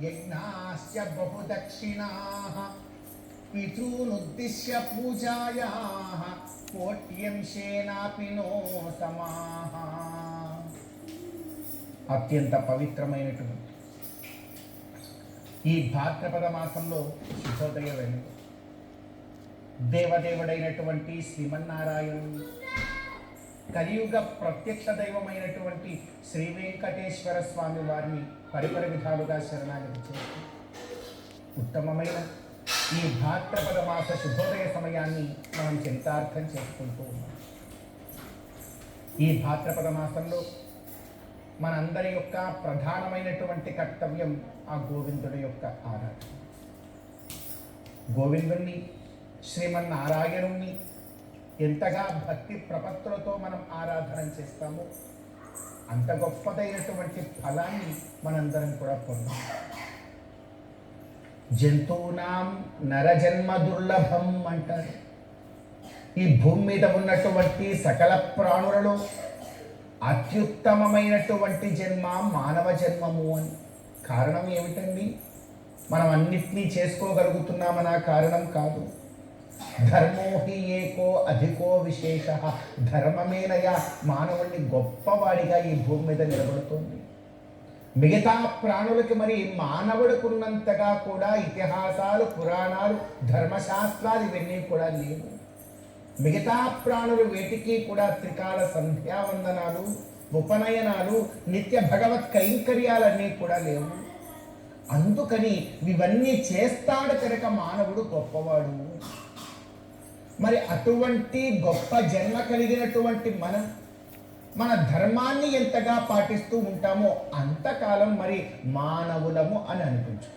యజ్ఞాశ్చ బహుదక్షిణాः పితॄనుద్దిశ్య పూజాయాః కోట్యంశేనాపి no సమాః అత్యంత పవిత్రమైనటువంటి ఈ భాద్రపద మాసంలో శుభోదయ వెలుగు దేవదేవుడైనటువంటి శ్రీమన్నారాయణుడు కలియుగ ప్రత్యక్ష దైవమైనటువంటి శ్రీ వెంకటేశ్వర స్వామి వారిని పరిపర విధాలుగా శరణాగతి చేసి ఉత్తమమైన ఈ భాద్రపద మాస శుభోదయ సమయాన్ని మనం చరితార్థం చేసుకుంటూ ఉన్నాం. ఈ భాద్రపద మాసంలో మనందరి యొక్క ప్రధానమైనటువంటి కర్తవ్యం ఆ గోవిందుడి యొక్క ఆరాధన. గోవిందుణ్ణి శ్రీమన్నారాయణుణ్ణి ఎంతగా భక్తి ప్రపత్రతో మనం ఆరాధన చేస్తామో అంత గొప్పదైనటువంటి ఫలాన్ని మనందరం కూడా పొందాం. జంతువునాం నరజన్మ దుర్లభం అంటారు. ఈ భూమి మీద ఉన్నటువంటి సకల ప్రాణులలో అత్యుత్తమమైనటువంటి జన్మ మానవ జన్మము అని. కారణం ఏమిటండి? మనం అన్నిటినీ చేసుకోగలుగుతున్నామన్న కారణం కాదు. ధర్మో హి ఏకో అధికో విశేష ధర్మమేనయ మానవుణ్ణి గొప్పవాడిగా ఈ భూమి మీద నిలబడుతుంది। మిగతా ప్రాణులకి మరి మానవుడికున్నంతగా కూడా ఇతిహాసాలు పురాణాలు ధర్మశాస్త్రాలు ఇవన్నీ కూడా లేవు. మిగతా ప్రాణులు వేటికి కూడా త్రికాల సంధ్యావందనాలు ఉపనయనాలు నిత్య భగవత్ కైంకర్యాలన్నీ కూడా లేవు. అందుకని ఇవన్నీ చేస్తాడు కనుక మానవుడు గొప్పవాడు. మరి అటువంటి గొప్ప జన్మ కలిగినటువంటి మనం మన ధర్మాన్ని ఎంతగా పాటిస్తూ ఉంటామో అంతకాలం మరి మానవులము అని అనిపించు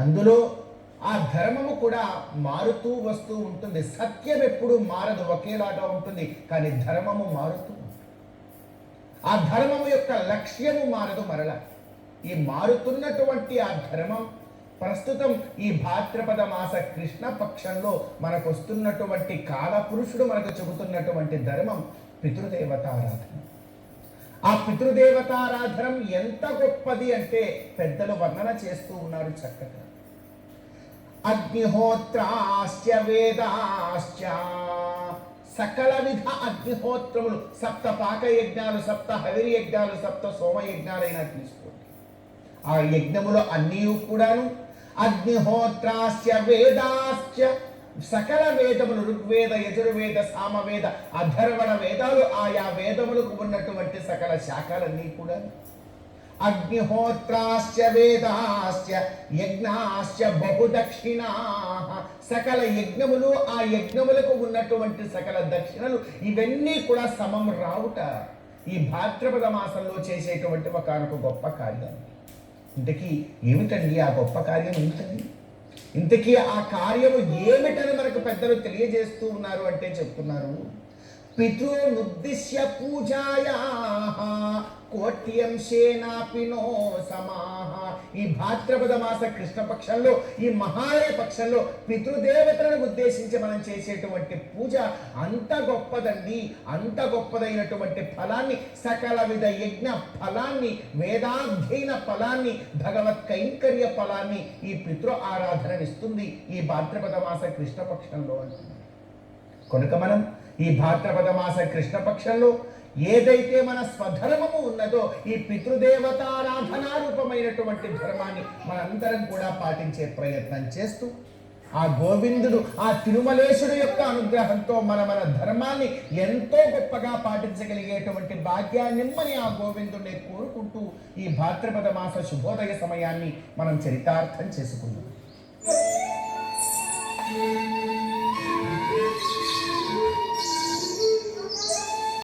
అందులో ఆ ధర్మము కూడా మారుతూ వస్తూ ఉంటుంది. సత్యం ఎప్పుడు మారదు ఒకేలాగా ఉంటుంది. కానీ ధర్మము మారుతూ ఆ ధర్మము యొక్క లక్ష్యము మారదు మరల. ఈ మారుతున్నటువంటి ఆ ధర్మం ప్రస్తుతం ఈ భాద్రపద మాస కృష్ణ పక్షంలో మనకు వస్తున్నటువంటి కాలపురుషుడు మనకు చెబుతున్నటువంటి ధర్మం పితృదేవతారాధన. ఆ పితృదేవతారాధనం ఎంత గొప్పది అంటే పెద్దలు వర్ణన చేస్తూ ఉన్నారు చక్కగా. అగ్నిహోత్రాశ్చ వేదాశ్చ సకల విధ అగ్నిహోత్రములు సప్త పాక యజ్ఞాలు సప్త హవిరి యజ్ఞాలు సప్త సోమ యజ్ఞాలైనా తీసుకోండి. ఆ యజ్ఞములు అన్నీ కూడాను అగ్నిహోత్రాశ్చ వేదాశ్చ సకల వేదములు ఋగ్వేద యజుర్వేద సామవేద అధర్వణ వేదాలు ఆయా వేదములకు ఉన్నటువంటి సకల శాఖలన్నీ కూడా. అగ్నిహోత్రాశ్చ వేదాశ్చ యజ్ఞాశ్చ బహుదక్షిణా. సకల యజ్ఞములు ఆ యజ్ఞములకు ఉన్నటువంటి సకల దక్షిణలు ఇవన్నీ కూడా సమం రావుట ఈ భాద్రపద మాసంలో చేసేటువంటి ఒక గొప్ప కార్యం. ఇంతకీ ఏమిటండి ఆ గొప్ప కార్యం ఏమిటండి? ఇంతకీ ఆ కార్యము ఏమిటని మనకు పెద్దలు తెలియజేస్తూ ఉన్నారు అంటే చెప్తున్నారు. పితృనుద్దిశ్య పూజాయా కోట్యంశేనాపి నో సమాహ ఈ భాద్రపద మాస కృష్ణ పక్షంలో ఈ మహాలయ పక్షంలో పితృదేవతలను ఉద్దేశించి మనం చేసేటువంటి పూజ అంత గొప్పదండి. అంత గొప్పదైనటువంటి ఫలాన్ని సకల విధ యజ్ఞ ఫలాన్ని వేదాధ్యయన ఫలాన్ని భగవత్ కైంకర్య ఫలాన్ని ఈ పితృ ఆరాధన ఇస్తుంది ఈ భాద్రపద మాస కృష్ణ పక్షంలో అంటుంది కనుక మనం ఈ భాద్రపద మాస కృష్ణపక్షంలో ఏదైతే మన స్వధర్మము ఉన్నదో ఈ పితృదేవతారాధనా రూపమైనటువంటి ధర్మాన్ని మనందరం కూడా పాటించే ప్రయత్నం చేస్తూ ఆ గోవిందుడు ఆ తిరుమలేశుడు యొక్క అనుగ్రహంతో మన మన ధర్మాన్ని ఎంతో గొప్పగా పాటించగలిగేటువంటి భాగ్యాన్నిమ్మని ఆ గోవిందుడిని కోరుకుంటూ ఈ భాద్రపద మాస శుభోదయ సమయాన్ని మనం చరితార్థం చేసుకుందాం.